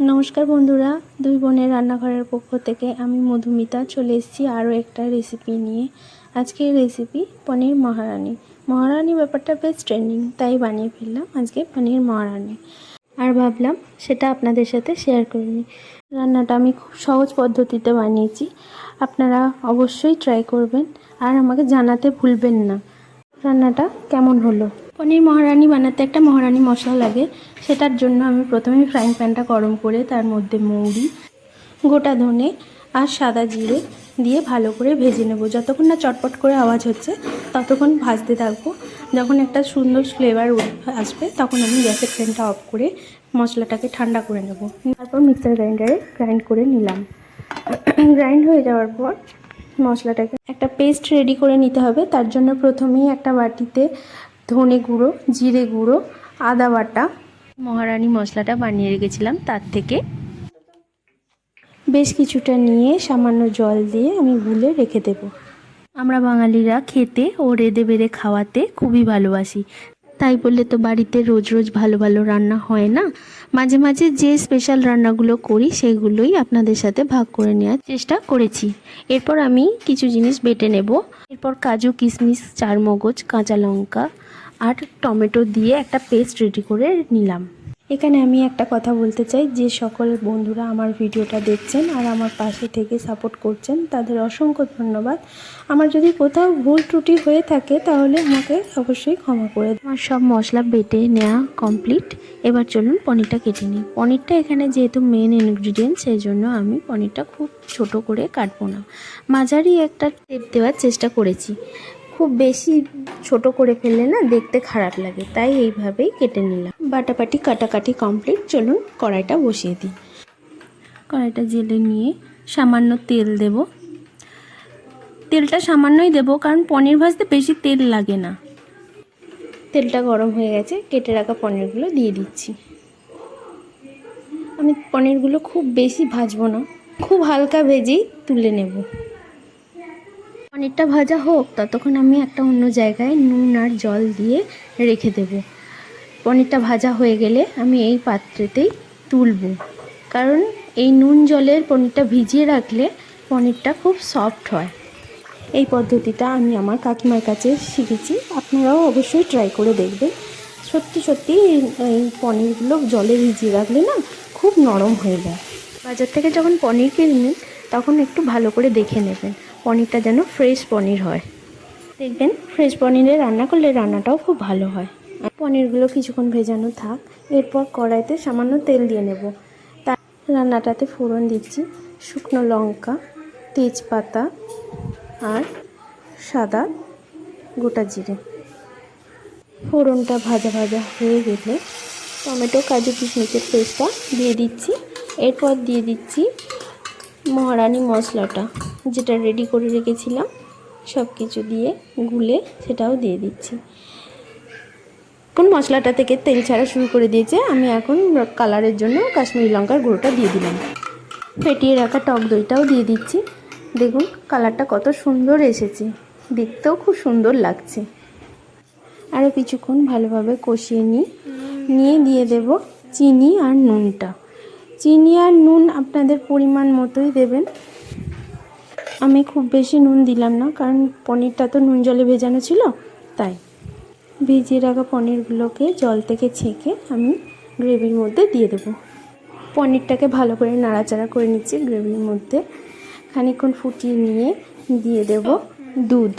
নমস্কার বন্ধুরা, দুই বোনের রান্নাঘরের পক্ষ থেকে আমি মধুমিতা চলে এসেছি আরও একটা রেসিপি নিয়ে। আজকের রেসিপি পনির মহারানি। মহারানি ব্যাপারটা বেশ ট্রেন্ডিং তাই বানিয়ে ফেললাম আজকে পনির মহারানি। আর ভাবলাম সেটা আপনাদের সাথে শেয়ার করে নিই। রান্নাটা আমি খুব সহজ পদ্ধতিতে বানিয়েছি। আপনারা অবশ্যই ট্রাই করবেন আর আমাকে জানাতে ভুলবেন না। রান্নাটা কেমন হলো? পনির মহারানি বানাতে একটা মহারানি মশলা লাগে। সেটার জন্য আমি প্রথমে ফ্রাইং প্যানটা গরম করে তার মধ্যে মৌরি, গোটা ধনে আর সাদা জিরে দিয়ে ভালো করে ভেজে নেব। যতক্ষণ না চটপট করে আওয়াজ হচ্ছে, ততক্ষণ ভাজতে থাকব। যখন একটা সুন্দর ফ্লেভার আসবে, তখন আমি গ্যাসের ফ্লেমটা অফ করে মশলাটাকে ঠান্ডা করে নেব। তারপর মিক্সার গ্রাইন্ডারে গ্রাইন্ড করে নিলাম। গ্রাইন্ড হয়ে যাওয়ার পর মশলাটাকে একটা পেস্ট রেডি করে নিতে হবে। তার জন্য প্রথমেই একটা বাটিতে ধনে গুঁড়ো জিরে গুঁড়ো আদা বাটা। মহারানি মশলাটা বানিয়ে রেখেছিলাম তার থেকে। বেশ কিছুটা নিয়ে সামান্য জল দিয়ে আমি গুলে রেখে দেব। আমরা বাঙালিরা খেতে ও রেদে বেড়ে খাওয়াতে খুবই ভালোবাসি। তাই বললে তো বাড়িতে রোজ রোজ ভালো ভালো রান্না হয় না? মাঝে মাঝে যে স্পেশাল রান্নাগুলো করি সেগুলোই আপনাদের সাথে ভাগ করে নেওয়ার চেষ্টা করেছি। এরপর আমি কিছু জিনিস বেটে নেব। এরপর কাজু কিশমিশ চারমগজ কাঁচা লঙ্কা আর টমেটো দিয়ে একটা পেস্ট রেডি করে নিলাম। এখানে আমি একটা কথা বলতে চাই, যে সকল বন্ধুরা আমার ভিডিওটা দেখছেন আর আমার পাশে থেকে সাপোর্ট করছেন, তাদের অসংখ্য ধন্যবাদ। আমার যদি কোথাও ভুল ত্রুটি হয়ে থাকে, তাহলে আমাকে অবশ্যই ক্ষমা করে। আমার সব মশলা বেটে নেওয়া কমপ্লিট এবার চলুন পনিরটা কেটে নিই। পনিরটা এখানে যেহেতু মেন ইনগ্রিডিয়েন্ট সেই জন্য আমি পনিরটা খুব ছোট করে কাটবো না। মাঝারি একটা টেপ দেওয়ার চেষ্টা করেছি। খুব বেশি ছোট করে ফেললে না দেখতে খারাপ লাগে তাই এইভাবেই কেটে নিলাম। বাটাবাটি কাটাকাটি কমপ্লিট চলুন কড়াইটা বসিয়ে দিই। কড়াইটা জেলে নিয়ে সামান্য তেল দেব। তেলটা সামান্যই দেব কারণ পনির ভাজতে বেশি তেল লাগে না। তেলটা গরম হয়ে গেছে কেটে রাখা পনিরগুলো দিয়ে দিচ্ছি। আমি পনিরগুলো খুব বেশি ভাজবো না খুব হালকা ভেজেই তুলে নেব। পনিরটা ভাজা হোক, ততক্ষণ আমি একটা অন্য জায়গায় নুন আর জল দিয়ে রেখে দেব। পনিরটা ভাজা হয়ে গেলে আমি এই পাত্রেতেই তুলব। কারণ এই নুন জলের পনিরটা ভিজিয়ে রাখলে পনিরটা খুব সফট হয়। এই পদ্ধতিটা আমি আমার কাকিমার কাছে শিখেছি। আপনারাও অবশ্যই ট্রাই করে দেখবেন। সত্যি সত্যি এই- পনিরগুলো জলে ভিজিয়ে রাখলে না খুব নরম হয়ে যায়। বাজার থেকে যখন পনির কিনবেন, তখন একটু ভালো করে দেখে নেবেন। পনিরটা যেন ফ্রেশ পনির হয়। দেখবেন ফ্রেশ পনিরে রান্না করলে রান্নাটাও খুব ভালো হয়। পনিরগুলো কিছুক্ষণ ভেজানো থাক, এরপর কড়াইতে সামান্য তেল দিয়ে নেব। তার রান্নাটাতে ফোড়ন দিচ্ছি, শুকনো লঙ্কা, তেজপাতা আর সাদা গোটা জিরে। ফোড়নটা ভাজা ভাজা হয়ে গেলে টমেটো, কাজু কিশমিশের পেস্টটা দিয়ে দিচ্ছি। এরপর দিয়ে দিচ্ছি মহারানি মশলাটা। যেটা রেডি করে রেখেছিলাম সব কিছু দিয়ে গুলে সেটাও দিয়ে দিচ্ছি। এখন মশলাটা থেকে তেল ছাড়া শুরু করে দিয়েছে, আমি এখন কালারের জন্য কাশ্মীরি লঙ্কার গুঁড়োটা দিয়ে দিলাম। ফেটিয়ে রাখা টক দইটাও দিয়ে দিচ্ছি। দেখুন, কালারটা কত সুন্দর এসেছে। দেখতেও খুব সুন্দর লাগছে। আরও কিছুক্ষণ ভালোভাবে কষিয়ে নিই। নিয়ে দিয়ে দেব চিনি আর নুনটা। চিনি আর নুন আপনাদের পরিমাণ মতোই দেবেন। আমি খুব বেশি নুন দিলাম না, কারণ পনিরটা তো নুন জলে ভেজানো ছিল, তাই। ভিজিয়ে রাখা পনিরগুলোকে জল থেকে ছেঁকে আমি গ্রেভির মধ্যে দিয়ে দেবো। পনিরটাকে ভালো করে নাড়াচাড়া করে নিচ্ছি, গ্রেভির মধ্যে খানিকক্ষণ ফুটিয়ে নিয়ে দিয়ে দেব দুধ।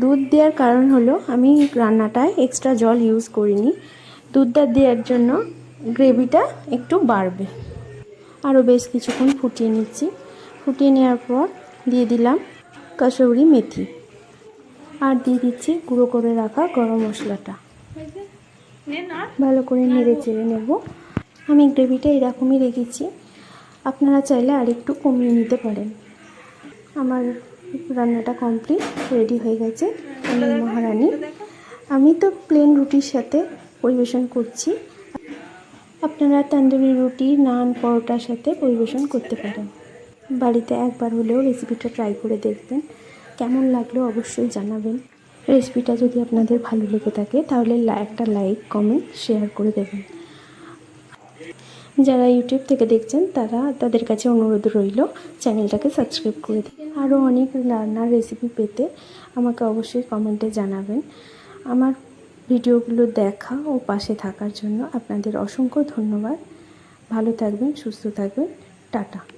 দুধ দেওয়ার কারণ হলো, আমি রান্নাটায় এক্সট্রা জল ইউজ করিনি। দুধটা দেওয়ার জন্য গ্রেভিটা একটু বাড়বে। আরও বেশ কিছুক্ষণ ফুটিয়ে নিচ্ছি। ফুটিয়ে নেওয়ার পর দিয়ে দিলাম কসৌরি মেথি। আর দিয়ে দিচ্ছি গুঁড়ো করে রাখা গরম মশলাটা। ভালো করে নেড়ে চেড়ে নেব। আমি গ্রেভিটা এরকমই রেখেছি। আপনারা চাইলে আরেকটু কমিয়ে নিতে পারেন। আমার রান্নাটা কমপ্লিট, রেডি হয়ে গেছে আমি মহারানি। আমি তো প্লেন রুটির সাথে পরিবেশন করছি। আপনারা তন্দুরি রুটি, নান, পরোটার সাথে পরিবেশন করতে পারেন। বাড়িতে একবার হলেও রেসিপিটা ট্রাই করে দেখবেন। কেমন লাগল অবশ্যই জানাবেন। রেসিপিটা যদি আপনাদের ভালো লেগে থাকে, তাহলে একটা লাইক কমেন্ট শেয়ার করে দেবেন। যারা ইউটিউব থেকে দেখছেন, তারা তাদের কাছে অনুরোধ রইল চ্যানেলটাকে সাবস্ক্রাইব করে দিন আরও অনেক রান্নার রেসিপি পেতে আমাকে অবশ্যই কমেন্টে জানাবেন। আমার ভিডিওগুলো দেখা ও পাশে থাকার জন্য আপনাদের অসংখ্য ধন্যবাদ। ভালো থাকবেন, সুস্থ থাকবেন। টাটা।